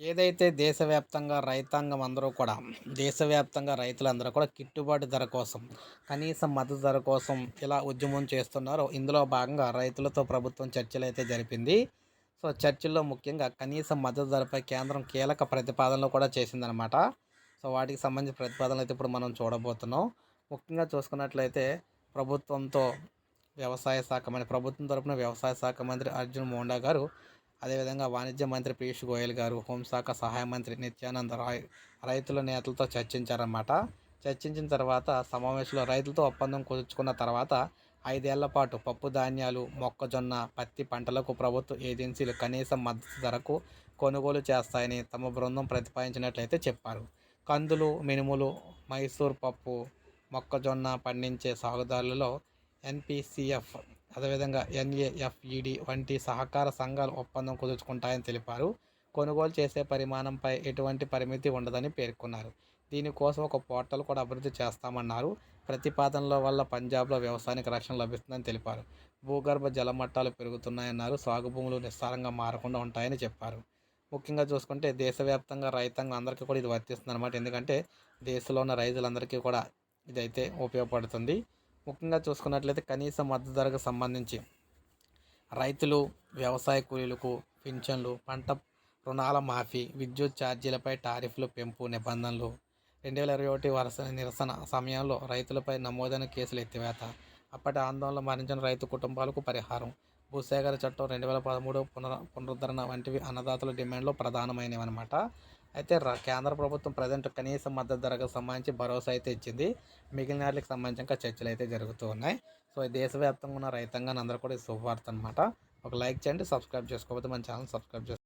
ఏదైతే దేశవ్యాప్తంగా రైతాంగం అందరూ కూడా దేశవ్యాప్తంగా రైతులందరూ కూడా గిట్టుబాటు ధర కోసం కనీస మద్దతు ధర కోసం ఇలా ఉద్యమం చేస్తున్నారో ఇందులో భాగంగా రైతులతో ప్రభుత్వం చర్చలు అయితే జరిపింది. సో చర్చల్లో ముఖ్యంగా కనీస మద్దతు ధరపై కేంద్రం కీలక ప్రతిపాదనలు కూడా చేసిందనమాట సో వాటికి సంబంధించిన ప్రతిపాదనలు అయితే ఇప్పుడు మనం చూడబోతున్నాం. ముఖ్యంగా చూసుకున్నట్లయితే ప్రభుత్వంతో వ్యవసాయ శాఖ మంత్రి ప్రభుత్వం తరపున వ్యవసాయ శాఖ మంత్రి అర్జున్ మోండా గారు అదేవిధంగా వాణిజ్య మంత్రి పీయూష్ గోయల్ గారు హోంశాఖ సహాయ మంత్రి నిత్యానంద రాయ్ రైతుల నేతలతో చర్చించారన్నమాట. చర్చించిన తర్వాత సమావేశంలో రైతులతో ఒప్పందం కుదుర్చుకున్న తర్వాత ఐదేళ్ళ పాటు పప్పు ధాన్యాలు మొక్కజొన్న పత్తి పంటలకు ప్రభుత్వ ఏజెన్సీలు కనీస మద్దతు ధరకు కొనుగోలు చేస్తాయని తమ బృందం ప్రతిపాదించినట్లయితే చెప్పారు. కందులు మినుములు మైసూర్ పప్పు మొక్కజొన్న పండించే సాగుదారులలో ఎన్పిసిఎఫ్ అదేవిధంగా ఎన్ఏఎఫ్ఈడి వంటి సహకార సంఘాలు ఒప్పందం కుదుర్చుకుంటాయని తెలిపారు. కొనుగోలు చేసే పరిమాణంపై ఎటువంటి పరిమితి ఉండదని పేర్కొన్నారు. దీనికోసం ఒక పోర్టల్ కూడా అభివృద్ధి చేస్తామన్నారు. ప్రతిపాదనల వల్ల పంజాబ్లో వ్యవసాయానికి రక్షణ లభిస్తుందని తెలిపారు. భూగర్భ జలమట్టాలు పెరుగుతున్నాయన్నారు. సాగు భూములు నిస్సారంగా మారకుండా ఉంటాయని చెప్పారు. ముఖ్యంగా చూసుకుంటే దేశవ్యాప్తంగా రైతాంగం అందరికీ కూడా ఇది వర్తిస్తుంది అనమాట ఎందుకంటే దేశంలో ఉన్న రైతులందరికీ కూడా ఇదైతే ఉపయోగపడుతుంది. ముఖ్యంగా చూసుకున్నట్లయితే కనీస మద్దతు ధరకు సంబంధించి రైతులు వ్యవసాయ కూలీలకు పింఛన్లు పంట రుణాల మాఫీ విద్యుత్ ఛార్జీలపై టారిఫ్లు పెంపు నిబంధనలు. రెండు వేల ఇరవై ఒకటి వరుస నిరసన సమయంలో రైతులపై నమోదైన కేసులు ఎత్తివేత. అప్పటి ఆందోళన మరణించిన రైతు కుటుంబాలకు పరిహారం. భూసేకరణ చట్టం రెండు వేల పదమూడు పునర పునరుద్ధరణ వంటివి అన్నదాతల డిమాండ్లో ప్రధానమైనవి అనమాట అయితే కేంద్ర ప్రభుత్వం ప్రజెంట్ కనీస మద్దతు ధరకు సంబంధించి భరోసా అయితే ఇచ్చింది. మిగిలిన వాటికి సంబంధించి ఇంకా చర్చలు అయితే జరుగుతూ ఉన్నాయి. సో దేశవ్యాప్తంగా ఉన్న రైతాంగాన్ని అందరూ కూడా శుభవార్త అనమాట ఒక లైక్ చేయండి సబ్స్క్రైబ్ చేసుకోకపోతే మన ఛానల్ సబ్స్క్రైబ్ చేసుకోండి